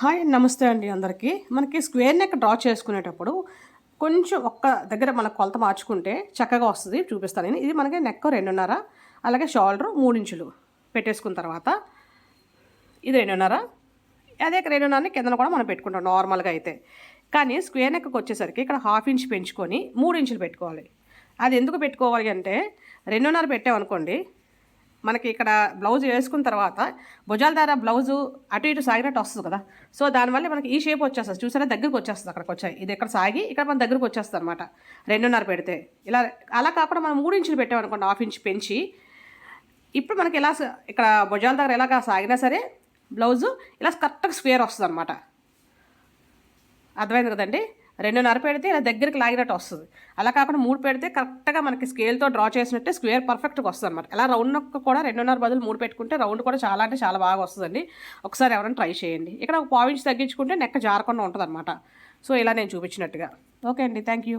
Hi నమస్తే అండి అందరికీ. మనకి స్క్వేర్ నెక్ డ్రా చేసుకునేటప్పుడు కొంచెం ఒక్క దగ్గర మన కొలత మార్చుకుంటే చక్కగా వస్తుంది చూపిస్తాను నేను. ఇది మనకి నెక్ రెండున్నర అలాగే షోల్డర్ మూడు ఇంచులు పెట్టేసుకున్న తర్వాత ఇది రెండున్నర. అదే రెండున్నరని కిందన కూడా మనం పెట్టుకుంటాం నార్మల్గా అయితే. కానీ స్క్వేర్ నెక్కి వచ్చేసరికి ఇక్కడ హాఫ్ ఇంచ్ పెంచుకొని మూడు ఇంచులు పెట్టుకోవాలి. అది ఎందుకు పెట్టుకోవాలి అంటే రెండున్నర పెట్టామనుకోండి మనకి ఇక్కడ బ్లౌజ్ వేసుకున్న తర్వాత భుజాల ద్వారా బ్లౌజు అటు ఇటు సాగినట్టు వస్తుంది కదా. సో దానివల్ల మనకి ఈ షేప్ వచ్చేస్తుంది. చూసారా? దగ్గరకు వచ్చేస్తుంది అక్కడికి వచ్చాయి. ఇది ఇక్కడ సాగి ఇక్కడ మన దగ్గరకు వచ్చేస్తుంది అనమాట రెండున్నర పెడితే. ఇలా అలా కాకుండా మనం మూడు ఇంచులు పెట్టామనుకోండి హాఫ్ ఇంచ్ పెంచి. ఇప్పుడు మనకి ఎలా ఇక్కడ భుజాల దగ్గర ఎలాగా సాగినా సరే బ్లౌజు ఇలా కరెక్ట్గా స్క్వేర్ వస్తుంది అనమాట అర్థమైంది కదండి? రెండున్నర పెడితే ఇలా దగ్గరికి లాగినట్టు వస్తుంది. అలా కాకుండా మూడు పెడితే కరెక్ట్గా మనకి స్కేల్తో డ్రా చేసినట్టే స్క్వేర్ పర్ఫెక్ట్గా వస్తుంది అనమాట ఇలా రౌండ్ కూడా రెండున్నర బదులు మూడు పెట్టుకుంటే రౌండ్ కూడా చాలా అంటే చాలా బాగా వస్తుందండి. ఒకసారి ఎవరైనా ట్రై చేయండి. ఇక్కడ ఒక పావించి తగ్గించుకుంటే నెక్క జారకుండా ఉంటుంది అనమాట సో ఇలా నేను చూపించినట్టుగా. ఓకే అండి. Thank you